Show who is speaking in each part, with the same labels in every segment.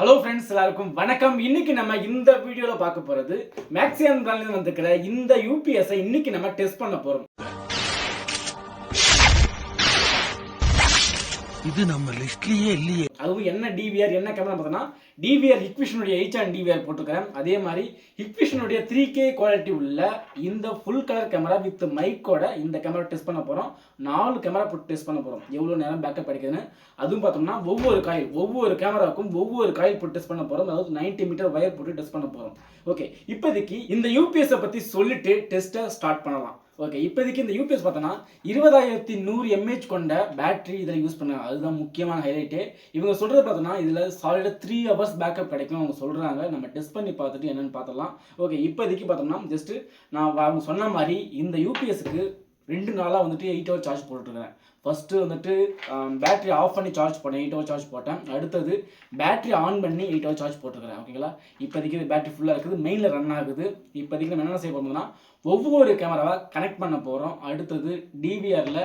Speaker 1: Hello friends எல்லாருக்கும் வணக்கம். இன்னைக்கு நம்ம இந்த வீடியோல பார்க்க போறது மேக்ஸிமம் பிராண்ட்ல வந்திருக்கிற இந்த யூபிஎஸ் இன்னைக்கு நம்ம டெஸ்ட் பண்ண போறோம்.
Speaker 2: இது நம்ம லிஸ்ட்லயே இல்லையே.
Speaker 1: அதுவும் என்ன டிவிஆர் என்ன கேமரா பார்த்தோன்னா டிவிஆர் ஹிக்விஷனுடைய எயிட் அண்ட் டிவிஆர் போட்டிருக்கிறேன். அதே மாதிரி ஹிக்விஷனுடைய த்ரீ கே குவாலிட்டி உள்ள இந்த ஃபுல் கலர் கேமரா வித் மைக்கோட இந்த கேமரா டெஸ்ட் பண்ண போகிறோம் நாலு கேமரா போட்டு டெஸ்ட் பண்ண போகிறோம் எவ்வளோ நேரம் பேக்கப் அடிக்குதுன்னு அதுவும் பார்த்தோம்னா ஒவ்வொரு காயில் ஒவ்வொரு கேமராவுக்கும் ஒவ்வொரு காயில் போட்டு டெஸ்ட் பண்ண போகிறோம் அதாவது 90 மீட்டர் வயர் போட்டு டெஸ்ட் பண்ண போகிறோம் ஓகே இப்போதைக்கு இந்த யூபிஎஸ்ஸை பற்றி சொல்லிட்டு டெஸ்ட்டை ஸ்டார்ட் பண்ணலாம். ஓகே இப்போதைக்கு இந்த யூபிஎஸ் பார்த்தோன்னா இருபதாயிரத்தி நூறு எம்ஏஹெச் கொண்ட பேட்டரி இதில் யூஸ் பண்ணுங்க அதுதான் முக்கியமான ஹைலைட்டு இவங்க சொல்கிறது பார்த்தோன்னா இதில் சாலிடாக த்ரீ ஹவர்ஸ் பேக்கப் கிடைக்கும் அவங்க சொல்கிறாங்க நம்ம டெஸ்ட் பண்ணி பார்த்துட்டு என்னென்னு பார்த்தலாம் ஓகே இப்போதைக்கு பார்த்தோம்னா ஜஸ்ட்டு நான் அவங்க சொன்ன மாதிரி இந்த யூபிஎஸ்க்கு ரெண்டு நாளாக வந்துட்டு எயிட் ஹவர் சார்ஜ் போட்டுருக்கிறேன் ஃபஸ்ட்டு வந்துட்டு பேட்ரி ஆஃப் பண்ணி சார்ஜ் பண்ணேன் எயிட் ஹவர் சார்ஜ் போட்டேன். அடுத்தது பேட்ரி ஆன் பண்ணி எயிட் ஹவர் சார்ஜ் போட்டுருக்கிறேன். ஓகேங்களா இப்போதைக்கு இது பேட்டரி ஃபுல்லாக இருக்குது. மெயினில் ரன் ஆகுது. இப்போதைக்கு நம்ம என்ன செய்ய போகிறோம்னா ஒவ்வொரு கேமராவை கனெக்ட் பண்ண போகிறோம் அடுத்தது டிவிஆரில்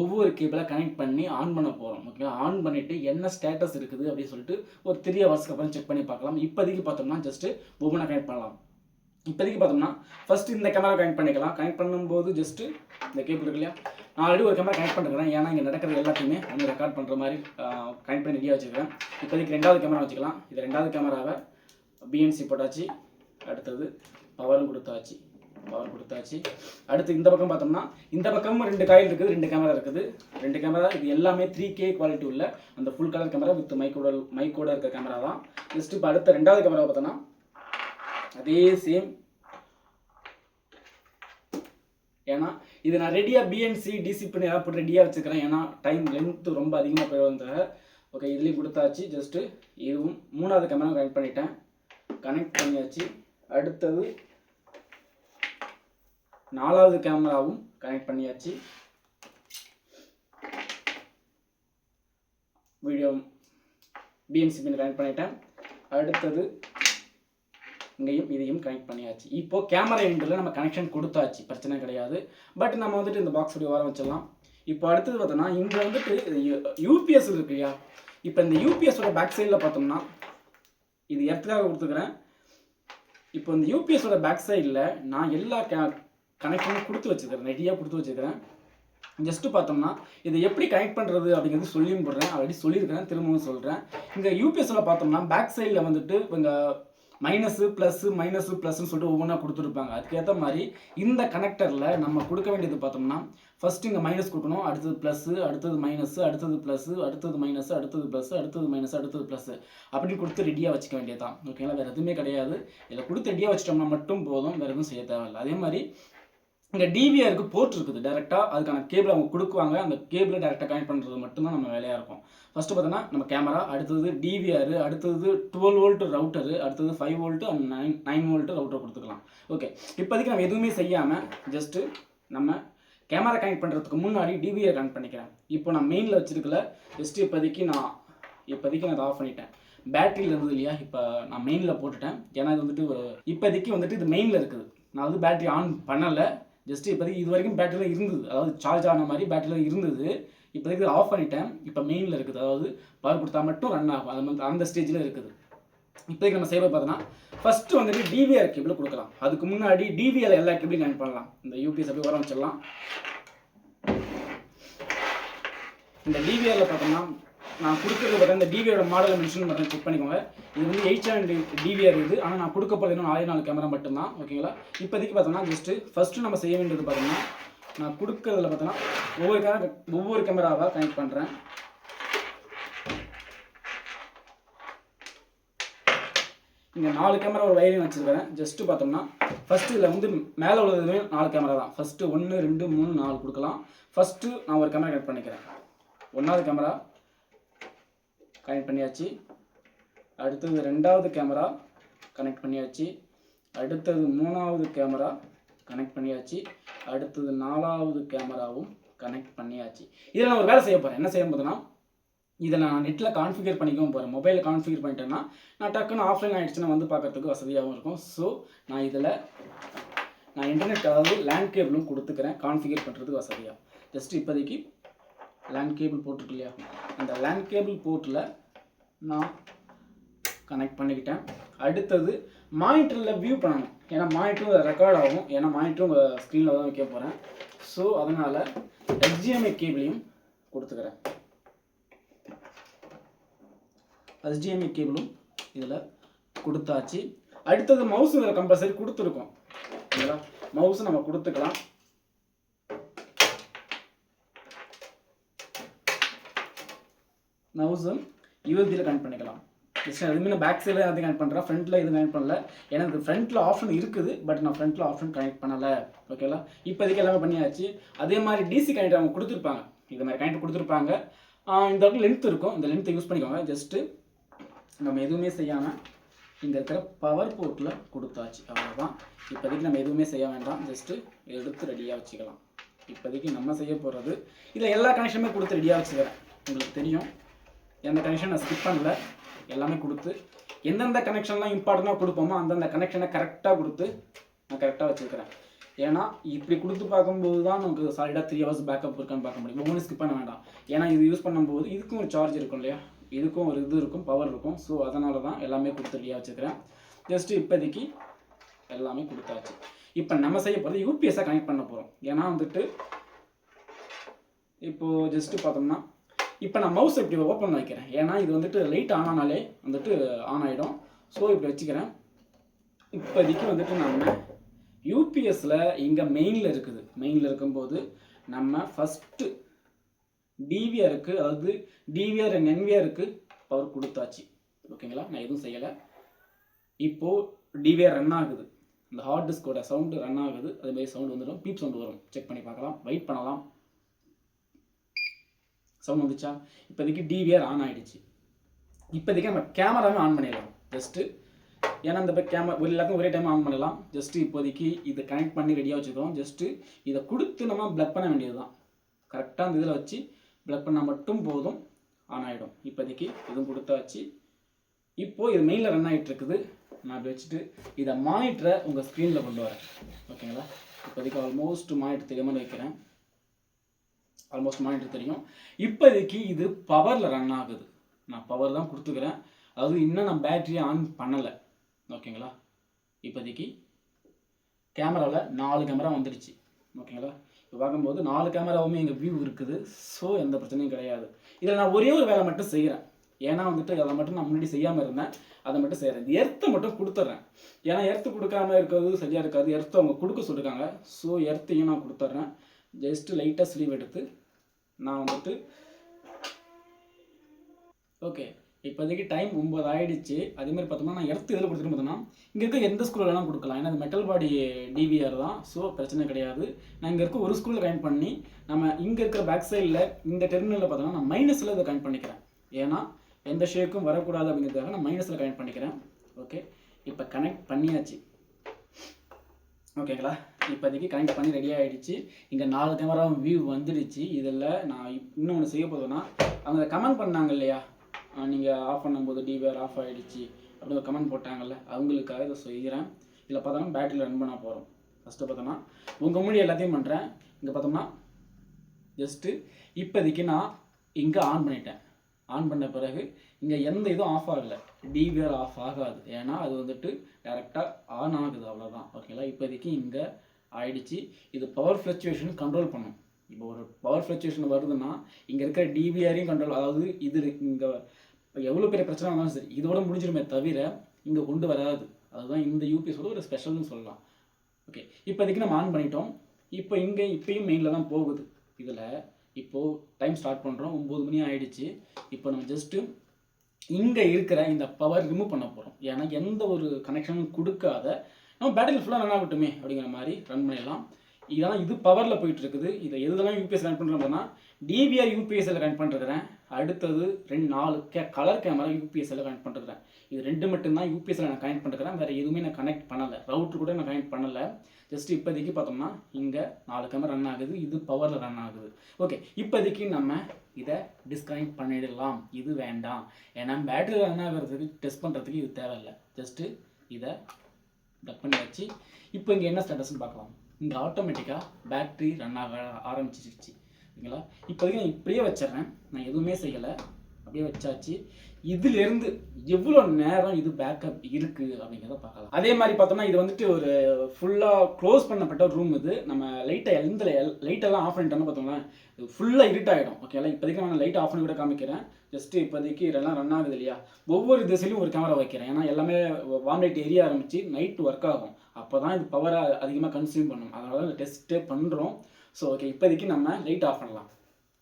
Speaker 1: ஒவ்வொரு கேபிளை கனெக்ட் பண்ணி ஆன் பண்ண போகிறோம் ஓகேங்களா ஆன் பண்ணிவிட்டு என்ன ஸ்டேட்டஸ் இருக்குது அப்படின்னு சொல்லிட்டு ஒரு த்ரீ ஹவர்ஸ்க்கு அப்புறம் செக் பண்ணி பார்க்கலாம். இப்போதைக்கு பார்த்தோம்னா ஜஸ்ட்டு ஒவ்வொன்றா கனெக்ட் பண்ணலாம். இப்போதைக்கு பார்த்தோம்னா ஃபஸ்ட்டு இந்த கேமரா கனெக்ட் பண்ணிக்கலாம். கனெக்ட் பண்ணும்போது ஜஸ்ட்டு இந்த கேபிள் இருக்கு இல்லையா? நான் ஆல்ரெடி ஒரு கேமரா கனெக்ட் பண்ணுறேன் ஏன்னா இங்கே நடக்கிறது எல்லாத்தையுமே நம்ம ரெக்கார்ட் பண்ணுற மாதிரி கனெக்ட் பண்ணி ரெடியாக வச்சுருக்கேன் இப்போதைக்கு ரெண்டாவது கேமரா வச்சுக்கலாம். இது ரெண்டாவது கேமராவை பிஎன்சி போட்டாச்சு. அடுத்தது பவரும் கொடுத்தாச்சு. பவர் கொடுத்தாச்சு. அடுத்து இந்த பக்கம் பார்த்தோம்னா இந்த பக்கமும் ரெண்டு காயில் இருக்குது ரெண்டு கேமரா இருக்குது. ரெண்டு கேமரா இது எல்லாமே த்ரீ கே குவாலிட்டி உள்ள அந்த ஃபுல் கலர் கேமரா வித் மைக்கோட மைக்கோட இருக்க கேமரா தான். ஜஸ்ட் இப்போ அடுத்த ரெண்டாவது கேமரா பார்த்தோன்னா அதே சேம் ஏன்னா இது நான் ரெடியாக பிஎன்சி டிசி எல்லாம் ரெடியாக வச்சுக்கிறேன் ஏன்னா டைம் லென்த்து ரொம்ப அதிகமாக போயிருந்தாங்க ஓகே இதுலேயும் கொடுத்தாச்சு. ஜஸ்ட்டு இதுவும் மூணாவது கேமரா கனெக்ட் பண்ணிட்டேன். கனெக்ட் பண்ணியாச்சு. அடுத்தது நாலாவது கேமராவும் கனெக்ட் பண்ணியாச்சு. வீடியோ பிஎன்சி பின் கனெக்ட் பண்ணிட்டேன். அடுத்தது இங்கேயும் இதையும் கனெக்ட் பண்ணியாச்சு. இப்போ கேமரா எண்டில் நம்ம கனெக்ஷன் கொடுத்தாச்சு. பிரச்சனை கிடையாது. பட் நம்ம வந்துட்டு இந்த பாக்ஸ் வர வச்சிடலாம். இப்போ அடுத்தது பார்த்தோன்னா இங்கே வந்துட்டு யூபிஎஸ் இருக்கு இல்லையா? இப்போ இந்த யூபிஎஸோட பேக் சைடில் பார்த்தோம்னா இது எர்த்துக்காக கொடுத்துக்கிறேன் இப்போ இந்த யூபிஎஸோட பேக் சைடில் நான் எல்லா கே கனெக்ஷனும் கொடுத்து வச்சுக்கிறேன் ரெடியாக கொடுத்து வச்சுக்கிறேன் ஜஸ்ட்டு பார்த்தோம்னா இதை எப்படி கனெக்ட் பண்ணுறது அப்படிங்கிறது சொல்லியும் போடுறேன். ஆல்ரெடி சொல்லியிருக்கிறேன். திரும்பவும் சொல்கிறேன் இங்கே யூபிஎஸில் பார்த்தோம்னா பேக் சைடில் வந்துட்டு இங்கே மைனஸு ப்ளஸ்ஸு மைனஸு ப்ளஸ்ன்னு சொல்லிட்டு ஒவ்வொன்றா கொடுத்துருப்பாங்க. அதுக்கேற்ற மாதிரி இந்த கனெக்டரில் நம்ம கொடுக்க வேண்டியது பார்த்தோம்னா ஃபஸ்ட்டு இங்கே மைனஸ் கொடுக்கணும் அடுத்தது ப்ளஸ்ஸு அடுத்தது மைனஸு அடுத்தது ப்ளஸ்ஸு அடுத்தது மைனஸு அடுத்தது ப்ளஸ்ஸு அடுத்தது மைனஸ் அடுத்தது ப்ளஸ்ஸு அப்படி கொடுத்து ரெடியாக வச்சுக்க வேண்டியது தான் ஓகேங்களா வேறு எதுவுமே கிடையாது. இதில் கொடுத்து ரெடியாக வச்சிட்டோம்னா மட்டும் போதும் வேறு எதுவும் செய்ய தேவையில்லை. அதே மாதிரி இங்கே டிவிஆருக்கு போர்ட் இருக்குது. டேரெக்டாக அதுக்கான கேபிள் அவங்க கொடுக்குவாங்க. அந்த கேபிளை டேரெக்டாக கனெக்ட் பண்ணுறது மட்டும்தான் நம்ம வேலையாக இருக்கும். ஃபஸ்ட்டு பார்த்தோன்னா நம்ம கேமரா அடுத்தது டிவிஆர் அடுத்தது டுவெல் வோல்ட் ரவுட்டரு அடுத்தது five volt and nine nine volt router கொடுத்துக்கலாம். ஓகே இப்போதைக்கு நம்ம எதுவுமே செய்யாமல் ஜஸ்ட்டு நம்ம கேமரா கனெக்ட் பண்ணுறதுக்கு முன்னாடி டிவிஆர் கனெக்ட் பண்ணிக்கிறேன். இப்போ நான் மெயினில் வச்சிருக்கல ஜஸ்ட்டு இப்போதைக்கு நான் இப்போதைக்கு நான் அதை ஆஃப் பண்ணிட்டேன். பேட்டரியில் இருந்தது இல்லையா? இப்போ நான் மெயினில் போட்டுட்டேன். ஏன்னா இது வந்துட்டு ஒரு இப்போதைக்கு வந்துட்டு இது மெயினில் இருக்குது. நான் வந்து பேட்டரி ஆன் பண்ணலை. ஜஸ்ட் இப்போதைக்கு இது வரைக்கும் பேட்டரியில் இருந்தது. அதாவது சார்ஜ் ஆன மாதிரி பேட்டரியில் இருந்தது. இப்போதைக்கு ஆஃப் பண்ணிட்டேன். இப்போ மெயினில் இருக்குது. அதாவது பவர் கொடுத்தா மட்டும் ரன் ஆகும். அது வந்து அந்த ஸ்டேஜில் இருக்குது. இப்போதைக்கு நம்ம செய்வது பார்த்தோன்னா ஃபஸ்ட்டு வந்துட்டு டிவிஆர் கேபிள் கொடுக்கலாம். அதுக்கு முன்னாடி டிவிஆர் எல்லா கேபிளையும் கனெக்ட் பண்ணலாம். இந்த யூபிஎஸ் அப்படி வர வச்சிடலாம். இந்த டிவிஆரில் பார்த்தோம்னா நான் கொடுக்குறது பார்த்தா இந்த டிவியோட மாடலை மென்ஷன் பண்ணுறேன் செக் பண்ணிக்கோங்க. இது வந்து எயிட் சேனல் டிவிஆர் இது. ஆனால் நான் கொடுக்க போகிறது இன்னும் நாலே நாலு கேமரா மட்டும்தான். ஓகேங்களா இப்போதைக்கு பார்த்தோம்னா ஜஸ்ட்டு ஃபஸ்ட்டு நம்ம செய்ய வேண்டியது பார்த்தோம்னா நான் கொடுக்குறதுல பார்த்தோன்னா ஒவ்வொரு கேமரா ஒவ்வொரு கேமராவாக கனெக்ட் பண்ணுறேன் இங்கே நாலு கேமரா ஒரு வயரிங் வச்சுருக்கிறேன். ஜஸ்ட்டு பார்த்தோம்னா ஃபஸ்ட்டு இதில் வந்து மேலே உள்ளதுமே நாலு கேமரா தான். ஃபஸ்ட்டு ஒன்று ரெண்டு மூணு நாலு கொடுக்கலாம். ஃபஸ்ட்டு நான் ஒரு கேமரா கனெக்ட் பண்ணிக்கிறேன். ஒன்றாவது கேமரா கனெக்ட் பண்ணியாச்சு. அடுத்தது ரெண்டாவது கேமரா கனெக்ட் பண்ணியாச்சு. அடுத்தது மூணாவது கேமரா கனெக்ட் பண்ணியாச்சு. அடுத்தது நாலாவது கேமராவும் கனெக்ட் பண்ணியாச்சு. இதில் நான் ஒரு வேலை செய்ய போகிறேன் என்ன செய்ய போதுன்னா இதை நான் நெட்டில் கான்ஃபிகர் பண்ணிக்கவும் போகிறேன் மொபைலில் கான்ஃபிகர் பண்ணிட்டேன்னா நான் டக்குன்னு ஆஃப்லைன் ஆகிடுச்சுன்னா வந்து பார்க்குறதுக்கு வசதியாகவும் இருக்கும். ஸோ நான் இதில் நான் இன்டர்நெட் அதாவது லேண்ட் கேபிளும் கொடுத்துக்கிறேன். கான்ஃபிகர் பண்ணுறதுக்கு வசதியாக ஜஸ்ட் இப்போதைக்கு லேண்ட் கேபிள் போட்டிருக்கு இல்லையா? அந்த லேண்ட் கேபிள் போர்ட்டில் நான் கனெக்ட் பண்ணிக்கிட்டேன். அடுத்தது மானிட்டரில் வியூ பண்ணணும். ஏன்னா மானிட்டரும் ரெக்கார்ட் ஆகும். ஏன்னா மானிட்டரும் உங்கள் ஸ்க்ரீனில் தான் வைக்க போகிறேன் ஸோ அதனால் ஹெச்டிஎம்ஐ கேபிளையும் கொடுத்துக்கிறேன். ஹெச்டிஎம்ஐ கேபிளும் இதில் கொடுத்தாச்சு. அடுத்தது மவுஸ் இதில் கம்பல்சரி கொடுத்துருக்கோம். இல்லைங்களா மவுஸ் நம்ம கொடுத்துக்கலாம். மவுஸும் யூஎஸ்பியில் கனெக்ட் பண்ணிக்கலாம். ஜஸ்ட் எதுவுமே நான் பேக் சைடில் எதுவும் கனெக்ட் பண்ணுறேன் ஃப்ரண்ட்டில் எதுவும் கனெக்ட் பண்ணல. எனக்கு ஃப்ரண்ட்டில் ஆப்ஷன் இருக்குது பட் நான் ஃப்ரண்ட்டில் ஆப்ஷன் கனெக்ட் பண்ணலை. ஓகேங்களா இப்போதைக்கு எல்லாமே பண்ணியாச்சு. அதே மாதிரி டிசி கனெக்ட் அவங்க கொடுத்துருப்பாங்க. இது மாதிரி கனெக்ட் கொடுத்துருப்பாங்க. இந்த இடத்துல லென்த் இருக்கும். இந்த லென்த்தை யூஸ் பண்ணிக்கோங்க. ஜஸ்ட்டு நம்ம எதுவுமே செய்யாமல் இங்கே இருக்கிற பவர் போர்ட்டில் கொடுத்தாச்சு. அவ்வளோதான் இப்போதைக்கு நம்ம எதுவுமே செய்ய வேண்டாம். ஜஸ்ட்டு எடுத்து ரெடியாக வச்சுக்கலாம். இப்போதைக்கு நம்ம செய்ய போகிறது இதில் எல்லா கனெக்ஷனுமே கொடுத்து ரெடியாக வச்சுக்கிறேன். உங்களுக்கு தெரியும். எந்த கனெக்ஷன் நான் ஸ்கிப் பண்ணல. எல்லாமே கொடுத்து எந்தெந்த கனெக்ஷன்லாம் இம்பார்ட்டண்ட்டாக கொடுப்போமோ அந்தந்த கனெக்ஷனை கரெக்டாக கொடுத்து நான் கரெக்டாக வச்சுருக்கிறேன். ஏன்னா இப்படி கொடுத்து பார்க்கும்போது தான் நமக்கு சாலிடாக த்ரீ ஹவர்ஸ் பேக்கப் இருக்கான்னு பார்க்க முடியும். ஒவ்வொன்றும் ஸ்கிப் பண்ண வேண்டாம். ஏன்னா இது யூஸ் பண்ணும்போது இதுக்கும் ஒரு சார்ஜ் இருக்கும் இல்லையா? இதுக்கும் ஒரு இது இருக்கும் பவர் இருக்கும். ஸோ அதனால தான் எல்லாமே கொடுத்து ரெடியாக வச்சுக்கிறேன் ஜஸ்ட்டு இப்போதைக்கு எல்லாமே கொடுத்தாச்சு. இப்போ நம்ம செய்ய போகிறது யூபிஎஸ்ஸாக கனெக்ட் பண்ண போகிறோம் ஏன்னா வந்துட்டு இப்போது ஜஸ்ட்டு பார்த்தோம்னா இப்போ நான் மவுஸ் இப்படி ஓப்பன் வைக்கிறேன். ஏன்னா இது வந்துட்டு லைட் ஆன் ஆனாலே வந்துட்டு ஆன் ஆகிடும் ஸோ இப்படி வச்சுக்கிறேன். இப்போதைக்கு வந்துட்டு நம்ம யூபிஎஸ்சில் இங்கே மெயினில் இருக்குது. மெயினில் இருக்கும்போது நம்ம ஃபஸ்ட்டு டிவிஆருக்கு அதாவது டிவிஆர் அண்ட் என்விஆருக்கு பவர் கொடுத்தாச்சு. ஓகேங்களா? நான் எதுவும் செய்யலை. இப்போது டிவிஆர் ரன் ஆகுது. இந்த ஹார்ட் டிஸ்கோட சவுண்டு ரன் ஆகுது. அதுமாதிரி மாதிரி வந்துடும். பீப் சவுண்டு வரும். செக் பண்ணி பார்க்கலாம். வெயிட் பண்ணலாம். சவுண்ட் வந்துச்சா? இப்போதைக்கு டிவிஆர் ஆன் ஆகிடுச்சு இப்போதைக்கு நம்ம கேமராவே ஆன் பண்ணிடலாம். ஜஸ்ட்டு ஏன்னா இந்த கேமரா ஒரு எல்லாத்தையும் ஒரே டைம் ஆன் பண்ணலாம். ஜஸ்ட்டு இப்போதைக்கு இதை கனெக்ட் பண்ணி ரெடியாக வச்சுக்கிறோம் ஜஸ்ட்டு இதை கொடுத்து நம்ம ப்ளக் பண்ண வேண்டியது தான் கரெக்டாக அந்த இதில் வச்சு ப்ளக் பண்ணால் மட்டும் போதும். ஆன் ஆகிடும் இப்போதைக்கு இதுவும் கொடுத்தா வச்சு இப்போது இது மெயினில் ரன் ஆகிட்டு இருக்குது நான் அப்படி வச்சுட்டு இதை மானிட்டரை உங்கள் ஸ்க்ரீனில் கொண்டு வரேன். ஓகேங்களா இப்போதைக்கு ஆல்மோஸ்ட் மானிட்டர் தெரியாமல் வைக்கிறேன். ஆல்மோஸ்ட் மானிட்டர் தெரியும் இப்போதைக்கு இது பவரில் ரன் ஆகுது. நான் பவர் தான் கொடுத்துக்கிறேன். அதாவது இன்னும் நான் பேட்டரியை ஆன் பண்ணலை. ஓகேங்களா இப்போதைக்கு கேமராவில் நாலு கேமரா வந்துடுச்சு. ஓகேங்களா இப்போ பார்க்கும்போது நாலு கேமராவுமே எங்கள் வியூ இருக்குது. ஸோ எந்த பிரச்சனையும் கிடையாது. இதில் நான் ஒரே ஒரு வேலை மட்டும் செய்கிறேன். ஏன்னா வந்துட்டு அதை மட்டும் நான் முன்னாடி செய்யாமல் இருந்தேன். அதை மட்டும் செய்கிறேன் இந்த எர்த்தை மட்டும் கொடுத்துட்றேன். ஏன்னா எர்த்து கொடுக்காம இருக்கிறது சரியாக இருக்காது. எர்த்து அவங்க கொடுக்க சொல்லியிருக்காங்க ஸோ எர்த்தையும் நான் கொடுத்துட்றேன். ஜஸ்ட்டு லைட்டாக ஸ்லீவ் எடுத்து நான் வந்துட்டு ஓகே இப்போதைக்கு டைம் ஒம்பது ஆயிடுச்சு. அதேமாதிரி பார்த்தோம்னா நான் இடத்து இதில் கொடுத்துட்டு பார்த்தோம்னா இங்கே இருக்க எந்த ஸ்கூலில் வேணாலும் கொடுக்கலாம். ஏன்னா அது மெட்டல் பாடி டிவிஆர் தான். ஸோ பிரச்சனை கிடையாது. நான் இங்கே இருக்க ஒரு ஸ்கூலில் கனெக்ட் பண்ணி நம்ம இங்கே இருக்கிற பேக் சைடில் இந்த டெர்மினலில் பார்த்தோம்னா நான் மைனஸில் இதை கனெக்ட் பண்ணிக்கிறேன். ஏன்னா எந்த ஷேக்கும் வரக்கூடாது அப்படிங்கிறதுக்காக நான் மைனஸில் கனெக்ட் பண்ணிக்கிறேன். ஓகே இப்போ கனெக்ட் பண்ணியாச்சு. ஓகேங்களா? இப்போதைக்கு கனெக்ட் பண்ணி ரெடி ஆகிடுச்சு இங்கே நாலு கேமராவும் வியூ வந்துடுச்சு. இதில் நான் இப்- இன்னும் ஒன்று செய்ய போதுன்னா அவங்க கமெண்ட் பண்ணாங்க இல்லையா? நீங்கள் ஆஃப் பண்ணும்போது டிவிஆர் ஆஃப் ஆகிடுச்சு அப்படின்னு கமெண்ட் போட்டாங்கல்ல அவங்களுக்காக இதை செய்கிறேன். இதில் பார்த்தோம்னா பேட்டரியில் ரன் பண்ண போகிறோம் ஃபஸ்ட்டு பார்த்தோம்னா உங்கள் முன்னாடி எல்லாத்தையும் பண்ணுறேன் இங்கே பார்த்தோம்னா ஜஸ்ட்டு இப்போதைக்கு நான் இங்கே ஆன் பண்ணிட்டேன். ஆன் பண்ண பிறகு இங்கே எந்த இதுவும் ஆஃப் ஆகலை. டிவிஆர் ஆஃப் ஆகாது. ஏன்னா அது வந்துட்டு டேரெக்டாக ஆன் ஆகுது அவ்வளோதான் ஓகேங்களா இப்போதைக்கு இங்கே ஆயிடுச்சு. இது பவர் ஃப்ளக்சுவேஷன் கண்ட்ரோல் பண்ணும். இப்போ ஒரு பவர் ஃப்ளக்சுவேஷன் வருதுன்னா இங்கே இருக்கிற டிவிஆரையும் கண்ட்ரோல் அதாவது இது இங்கே எவ்வளோ பெரிய பிரச்சனை வந்தாலும் சரி இதோட முடிஞ்சிருமே தவிர இங்கே கொண்டு வராது. அதுதான் இந்த யூபிஎஸோட ஒரு ஸ்பெஷல்னு சொல்லலாம். ஓகே இப்போதைக்கு நம்ம ஆன் பண்ணிட்டோம். இப்போ இங்கே இப்பயும் மெயினில் தான் போகுது. இதில் இப்போது டைம் ஸ்டார்ட் பண்ணுறோம் ஒம்பது மணி ஆகிடுச்சு இப்போ நம்ம ஜஸ்ட்டு இங்கே இருக்கிற இந்த பவர் ரிமூவ் பண்ண போகிறோம் ஏன்னா எந்த ஒரு கனெக்ஷனும் கொடுக்காத நம்ம பேட்டரி ஃபுல்லாக ரன் ஆகட்டுமே அப்படிங்கிற மாதிரி ரன் பண்ணிடலாம். இதெல்லாம் இது பவரில் போயிட்டு இருக்குது. இதை எதுலாம் யூபிஎஸ் கனெக்ட் பண்ணுறோம்னா டிவிஆர் யூபிஎஸ்சில் கனெக்ட் பண்ணுறேன் அடுத்தது ரெண்டு நாலு கே கலர் கேமரா யூபிஎஸ்சில் கனெக்ட் பண்ணிருக்கிறேன் இது ரெண்டு மட்டும்தான் யூபிஎஸ்சில் நான் கனெக்ட் பண்ணிருக்கிறேன் வேறு எதுவுமே நான் கனெக்ட் பண்ணலை. ரவுட்ரு கூட நான் கனெக்ட் பண்ணலை. ஜஸ்ட் இப்போதைக்கு பார்த்தோம்னா இங்கே நாலு கேமரா ரன் ஆகுது. இது பவரில் ரன் ஆகுது. ஓகே இப்போதைக்கு நம்ம இதை டிஸ்கனெக்ட் பண்ணிடலாம். இது வேண்டாம். ஏன்னா பேட்டரி ரன் ஆகிறதுக்கு டெஸ்ட் பண்ணுறதுக்கு இது தேவையில்லை. ஜஸ்ட்டு இதை டக் பண்ணி வச்சு இப்போ இங்கே என்ன ஸ்டேட்டஸ்னு பார்க்கலாம். இங்கே ஆட்டோமேட்டிக்காக பேட்டரி ரன் ஆக ஆரம்பிச்சிருச்சு. ஓகேங்களா? இப்போதைக்கு நான் இப்படியே வச்சிடுறேன். நான் எதுவுமே செய்யலை. அப்படியே வச்சாச்சு. இதுலேருந்து எவ்வளோ நேரம் இது பேக்கப் இருக்குது அப்படிங்கிறத பார்க்கலாம். அதே மாதிரி பார்த்தோம்னா இது வந்துட்டு ஒரு ஃபுல்லாக க்ளோஸ் பண்ணப்பட்ட ரூம் இது. நம்ம லைட்டை எந்த லைட்டெல்லாம் ஆஃப் பண்ணிட்டோம்னா பார்த்தோம்னா இது ஃபுல்லாக இருட்டாகிடும் ஓகேங்களா? இப்போதைக்கு நான் லைட் ஆஃப் பண்ணி கூட காமிக்கிறேன். ஜஸ்ட்டு இப்போதைக்கு இதெல்லாம் ரன் ஆகுது இல்லையா? ஒவ்வொரு திசையிலும் ஒரு கேமரா வைக்கிறேன். ஏன்னா எல்லாமே வார்ம் லைட் எரிய ஆரம்பித்து நைட் ஒர்க் ஆகும். அப்போ தான் இது பவரை அதிகமாக கன்சியூம் பண்ணும். அதனால தான் டெஸ்ட்டே பண்ணுறோம் ஸோ ஓகே இப்போதைக்கு நம்ம லைட் ஆஃப் பண்ணலாம்.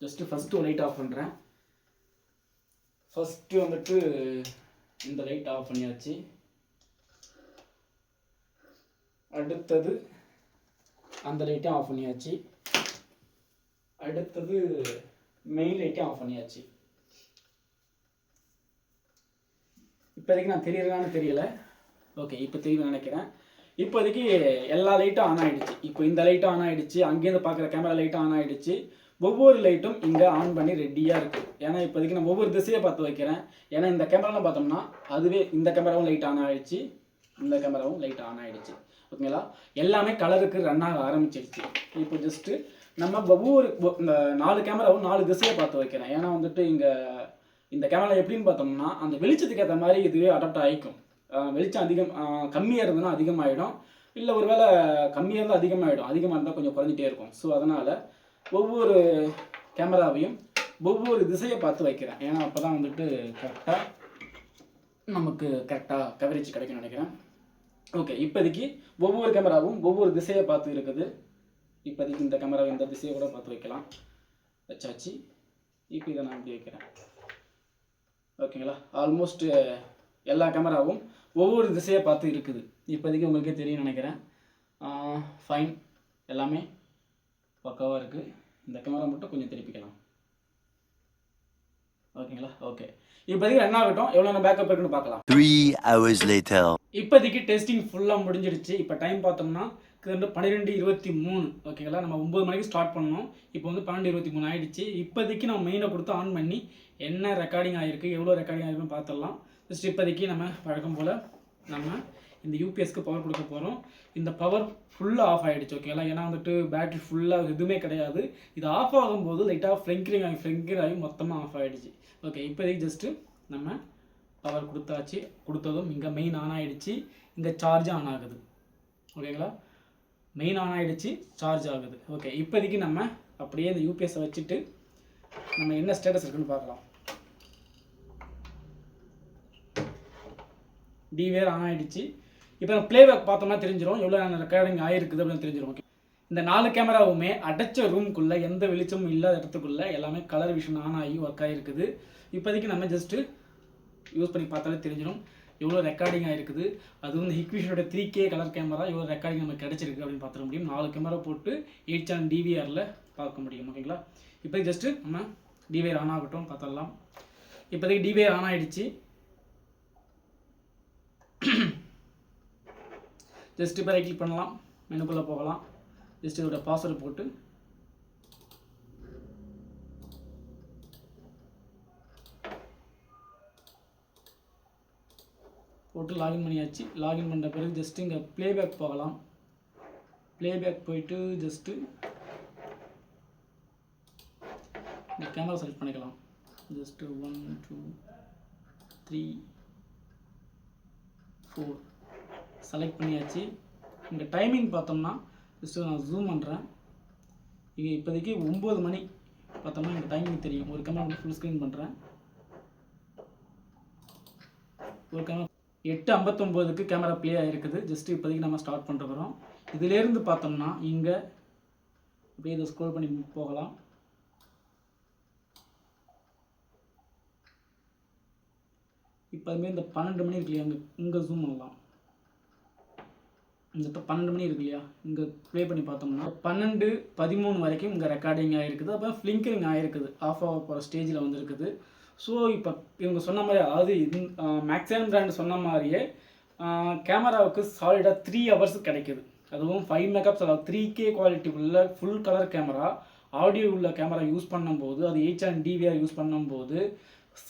Speaker 1: ஜஸ்ட்டு ஃபஸ்ட்டு லைட் ஆஃப் பண்ணுறேன் ஃபஸ்ட்டு வந்துட்டு இந்த லைட் ஆஃப் பண்ணியாச்சு. அடுத்தது அந்த லைட்டும் ஆஃப் பண்ணியாச்சு. அடுத்தது மெயின் லைட்டையும் ஆஃப் பண்ணியாச்சு. இப்போதைக்கு நான் தெரியலான்னு தெரியல. ஓகே இப்போ தெரியும் நினைக்கிறேன். இப்போதைக்கு எல்லா லைட்டும் ஆன் ஆகிடுச்சு இப்போ இந்த லைட்டும் ஆன் ஆகிடுச்சு அங்கேருந்து பார்க்குற கேமரா லைட்டும் ஆன் ஆகிடுச்சு ஒவ்வொரு லைட்டும் இங்கே ஆன் பண்ணி ரெடியாக இருக்குது ஏன்னா இப்போதைக்கு நான் ஒவ்வொரு திசையை பார்த்து வைக்கிறேன். ஏன்னா இந்த கேமராலாம் பார்த்தோம்னா அதுவே இந்த கேமராவும் லைட் ஆன் ஆகிடுச்சு இந்த கேமராவும் லைட் ஆன் ஆகிடுச்சு ஓகேங்களா எல்லாமே கலருக்கு ரன் ஆக ஆரம்பிச்சிருச்சு. இப்போ ஜஸ்ட்டு நம்ம ஒவ்வொரு இந்த நாலு கேமராவும் நாலு திசையை பார்த்து வைக்கிறேன். ஏன்னா வந்துட்டு இங்கே இந்த கேமரா எப்படின்னு பார்த்தோம்னா அந்த வெளிச்சத்துக்கு ஏற்ற மாதிரி இதுவே அடாப்ட் ஆகிக்கும். வெளிச்சம் அதிகம் கம்மியாக இருந்ததுன்னா அதிகமாகிடும் இல்லை ஒருவேளை கம்மியாக இருந்தால் அதிகமாகிடும் அதிகமாக இருந்தால் கொஞ்சம் குறைஞ்சிட்டே இருக்கும். ஸோ அதனால் ஒவ்வொரு கேமராவையும் ஒவ்வொரு திசையை பார்த்து வைக்கிறேன். ஏன்னா அப்போ தான் வந்துட்டு கரெக்டாக நமக்கு கரெக்டாக கவரேஜ் கிடைக்கும்னு நினைக்கிறேன். ஓகே இப்போதைக்கு ஒவ்வொரு கேமராவும் ஒவ்வொரு திசையை பார்த்து இருக்குது. இப்போதைக்கு இந்த கேமராவை இந்த திசையை கூட பார்த்து வைக்கலாம். வச்சாச்சு. இப்போ இதை நான் இப்படி வைக்கிறேன். ஓகேங்களா? ஆல்மோஸ்ட் எல்லா கேமராவும் ஒவ்வொரு திசையை பார்த்து இருக்குது. இப்போதைக்கு உங்களுக்கே தெரியும் நினைக்கிறேன். ஃபைன் எல்லாமே பக்காவாக இருக்குது இந்த கேமரா மட்டும் கொஞ்சம் திருப்பிக்கலாம். ஓகேங்களா? ஓகே. இப்போதைக்கு ரன் ஆகட்டும். எவ்வளோ நேரம் பேக்கப் இருக்குன்னு பார்க்கலாம்.
Speaker 3: Three hours later.
Speaker 1: இப்போதைக்கு டெஸ்டிங் ஃபுல்லாக முடிஞ்சிடுச்சு. இப்போ டைம் பார்த்தோம்னா கிட்டத்தட்ட பன்னிரெண்டு இருபத்தி மூணு ஓகேங்களா நம்ம ஒம்பது மணிக்கு ஸ்டார்ட் பண்ணோம் இப்போ வந்து பன்னெண்டு இருபத்தி மூணு ஆயிடுச்சு. இப்போதைக்கு நம்ம மெயினை கொடுத்து ஆன் பண்ணி என்ன ரெக்கார்டிங் ஆகிருக்கு எவ்வளோ ரெக்கார்டிங் ஆகிருக்குன்னு பார்த்துடலாம். ஜஸ்ட் இப்போதைக்கு நம்ம வழக்கம் போல் நம்ம இந்த யூபிஎஸ்க்கு பவர் கொடுக்க போகிறோம் இந்த பவர் ஃபுல்லாக ஆஃப் ஆகிடுச்சு ஓகேங்களா ஏன்னா வந்துட்டு பேட்டரி ஃபுல்லாக எதுவுமே கிடையாது. இது ஆஃப் ஆகும்போது லைட்டாக ஃப்ளிங்கரிங் ஆகி ஃப்ளிங்கர் ஆகி மொத்தமாக ஆஃப் ஆகிடுச்சு ஓகே இப்போதைக்கு ஜஸ்ட்டு நம்ம பவர் கொடுத்தாச்சு. கொடுத்ததும் இங்கே மெயின் ஆன் ஆகிடுச்சு இங்கே சார்ஜ் ஆன் ஆகுது. ஓகேங்களா மெயின் ஆன் ஆகிடுச்சு சார்ஜ் ஆகுது. ஓகே இப்போதைக்கு நம்ம அப்படியே இந்த யூபிஎஸை வச்சுட்டு நம்ம என்ன ஸ்டேட்டஸ் இருக்குன்னு பார்க்கலாம். டிவேர் ஆன் ஆகிடுச்சு இப்போ நம்ம ப்ளேபேக் பார்த்தோம்னா தெரிஞ்சிடும் எவ்வளோ ரெக்கார்டிங் ஆகிருக்குது அப்படின்னு தெரிஞ்சிடும் ஓகே இந்த நாலு கேமராவுமே அடைச்ச ரூம்குள்ளே எந்த வெளிச்சமும் இல்லாத இடத்துக்குள்ளே எல்லாமே கலர் விஷன் ஆன் ஆகி ஒர்க் ஆகிருக்குது இப்போதைக்கு நம்ம ஜஸ்ட்டு யூஸ் பண்ணி பார்த்தாலே தெரிஞ்சிடும் எவ்வளோ ரெக்கார்டிங் ஆகிருக்குது அது வந்து ஹிக்விஷனோட த்ரீ கே கலர் கேமரா எவ்வளோ ரெக்கார்டிங் நமக்கு கிடச்சிருக்கு அப்படின்னு பார்த்துட முடியும். நாலு கேமரா போட்டு எயிட் சேனல் டிவிஆரில் பார்க்க முடியும். ஓகேங்களா? இப்போ ஜஸ்ட்டு நம்ம டிவிஆர் ஆன் ஆகட்டும் பார்த்துடலாம். இப்போதைக்கு டிவிஆர் ஆன் ஆகிடுச்சு ஜஸ்ட் இப்போ ரைட் கிளிக் பண்ணலாம். மெனுக்குள்ளே போகலாம். ஜஸ்ட் இதோட பாஸ்வேர்டு போட்டு போட்டு லாகின் பண்ணியாச்சு. லாகின் பண்ணுற பிறகு ஜஸ்ட்டு இங்கே ப்ளேபேக் போகலாம் ப்ளேபேக் போயிட்டு ஜஸ்ட்டு இந்த கேமரா செலக்ட் பண்ணிக்கலாம். Just one two three four select பண்ணியாச்சு. இங்கே டைமிங் பார்த்தோம்னா ஜஸ்ட்டு நான் ஜூம் பண்ணுறேன் இங்கே இப்போதைக்கு ஒம்பது மணி பார்த்தோம்னா எனக்கு டைமிங் தெரியும். ஒரு கேமரா ஃபுல் ஸ்க்ரீன் பண்ணுறேன் ஒரு கேமரா எட்டு ஐம்பத்தொம்போதுக்கு கேமரா ப்ளே ஆகிருக்குது ஜஸ்ட் இப்போதைக்கு நம்ம ஸ்டார்ட் பண்ணிட்டு இதிலேருந்து பார்த்தோம்னா இங்கே அப்படியே இதை ஸ்க்ரோல் பண்ணி போகலாம். இப்போ அதுமாரி இந்த பன்னெண்டு மணி இருக்கு இல்லையா? இங்கே இங்கே ஜூம் பண்ணலாம். இந்த பன்னெண்டு மணி இருக்கு இல்லையா? இங்கே ப்ளே பண்ணி பார்த்தோம்னா பன்னெண்டு பதிமூணு வரைக்கும் இங்கே ரெக்கார்டிங் ஆகிருக்குது அப்புறம் ஃப்ளிங்கரிங் ஆகிருக்குது ஆஃப் ஆக போகிற ஸ்டேஜில் வந்துருக்குது. ஸோ இப்போ இவங்க சொன்ன மாதிரி அதாவது இது மேக்ஸிமம் பிராண்ட் சொன்ன மாதிரியே கேமராவுக்கு சாலிடாக த்ரீ ஹவர்ஸ் கிடைக்குது. அதுவும் ஃபைவ் மேக்கப்ஸ் அதாவது த்ரீ கே குவாலிட்டி உள்ள ஃபுல் கலர் கேமரா ஆடியோ உள்ள கேமரா யூஸ் பண்ணும்போது அது எயிட் அண்ட் டிவிஆர் யூஸ் பண்ணும்போது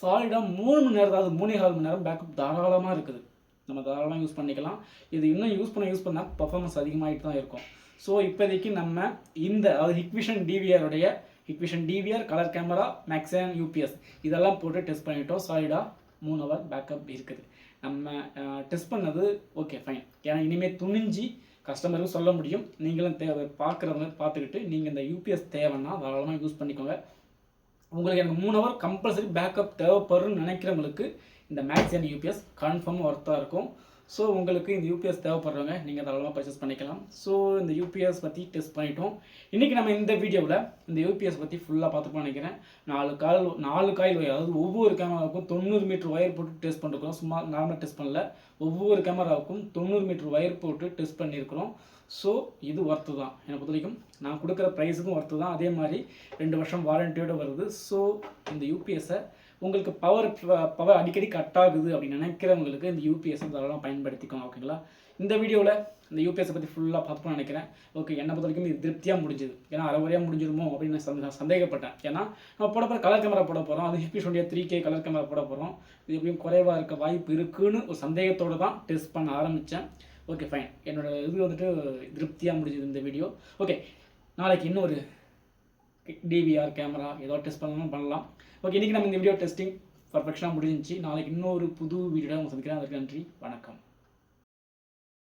Speaker 1: சாலிடாக மூணு மணி நேரம் அதாவது மூணே கால் மணி நேரம் பேக்கப் தாராளமாக இருக்குது. நம்ம தாராளமாக யூஸ் பண்ணிக்கலாம். இது இன்னும் யூஸ் பண்ண யூஸ் பண்ணால் பர்ஃபார்மன்ஸ் அதிகமாகிட்டு தான் இருக்கும். ஸோ இப்போதைக்கு நம்ம இந்த அதாவது Hikvision டிவிஆருடைய Hikvision DVR colour camera maximum UPS இதெல்லாம் போட்டு டெஸ்ட் பண்ணிட்டோம். சாலிடாக மூணு ஹவர் பேக்கப் இருக்குது. நம்ம டெஸ்ட் பண்ணது ஓகே ஃபைன் ஏன்னா இனிமேல் துணிஞ்சு கஸ்டமருக்கு சொல்ல முடியும். நீங்களும் தேவை பார்க்குறவங்க பார்த்துக்கிட்டு நீங்கள் இந்த யூபிஎஸ் தேவைன்னா தாராளமாக யூஸ் பண்ணிக்கோங்க. உங்களுக்கு எனக்கு மூணு ஹவர் கம்பல்சரி பேக்கப் தேவைப்படுன்னு நினைக்கிறவங்களுக்கு இந்த மேக்ஸியன் யூபிஎஸ் கன்ஃபார்மாக ஒர்த்தாக இருக்கும். ஸோ உங்களுக்கு இந்த யூபிஎஸ் தேவைப்படுறவங்க நீங்கள் தாராளமாக பர்ச்சேஸ் பண்ணிக்கலாம். ஸோ இந்த யூபிஎஸ் பற்றி டெஸ்ட் பண்ணிட்டோம். இன்றைக்கி நம்ம இந்த வீடியோவில் இந்த யூபிஎஸ் பற்றி ஃபுல்லாக பார்த்துப்போம் நினைக்கிறேன். நாலு கால் நாலு காயில் ஒயர் அதாவது ஒவ்வொரு கேமராவுக்கும் தொண்ணூறு மீட்டர் ஒயர் போட்டு டெஸ்ட் பண்ணிருக்கிறோம். சும்மா நார்மலாக டெஸ்ட் பண்ணல. ஒவ்வொரு கேமராவுக்கும் தொண்ணூறு மீட்டர் ஒயர் போட்டு டெஸ்ட் பண்ணியிருக்கிறோம். ஸோ இது ஒர்த்து தான். என்னை பொறுத்த வரைக்கும் நான் கொடுக்குற ப்ரைஸுக்கும் ஒர்த்து தான். அதே மாதிரி ரெண்டு வருஷம் வாரண்டியோடு வருது. ஸோ இந்த யூபிஎஸ்ஸை உங்களுக்கு பவர் பவர் அடிக்கடி கட் ஆகுது அப்படின்னு நினைக்கிறவங்களுக்கு இந்த யூபிஎஸ்ஸை தாராளமாக பயன்படுத்திக்கோங்க ஓகேங்களா இந்த வீடியோவில் இந்த யூபிஎஸ்ஸை பற்றி ஃபுல்லாக பார்த்துப்போம் நினைக்கிறேன். ஓகே என்னை பொறுத்த வரைக்கும் இது திருப்தியாக முடிஞ்சுது. ஏன்னா அரைவரையாக முடிஞ்சிருமோ அப்படின்னு நான் சந்தேகப்பட்டேன். ஏன்னா நம்ம போட போகிற கலர் கேமரா போட போகிறோம் அது hippie twenty three K colour camera போட போகிறோம் இது எப்படியும் குறைவாக இருக்க வாய்ப்பு இருக்குன்னு ஒரு சந்தேகத்தோடு தான் டெஸ்ட் பண்ண ஆரம்பித்தேன் ஓகே ஃபைன் என்னோட இது வந்துட்டு திருப்தியாக முடிஞ்சுது இந்த வீடியோ. ஓகே நாளைக்கு இன்னொரு டிவிஆர் கேமரா ஏதோ டெஸ்ட் பண்ணணும் பண்ணலாம். ஓகே இன்றைக்கி நம்ம இந்த வீடியோ டெஸ்டிங் பர்ஃபெக்ஷனாக முடிஞ்சிச்சு நாளைக்கு இன்னொரு புது வீடியோட உங்களை சந்திக்கிறேன். அதற்கு நன்றி. வணக்கம்.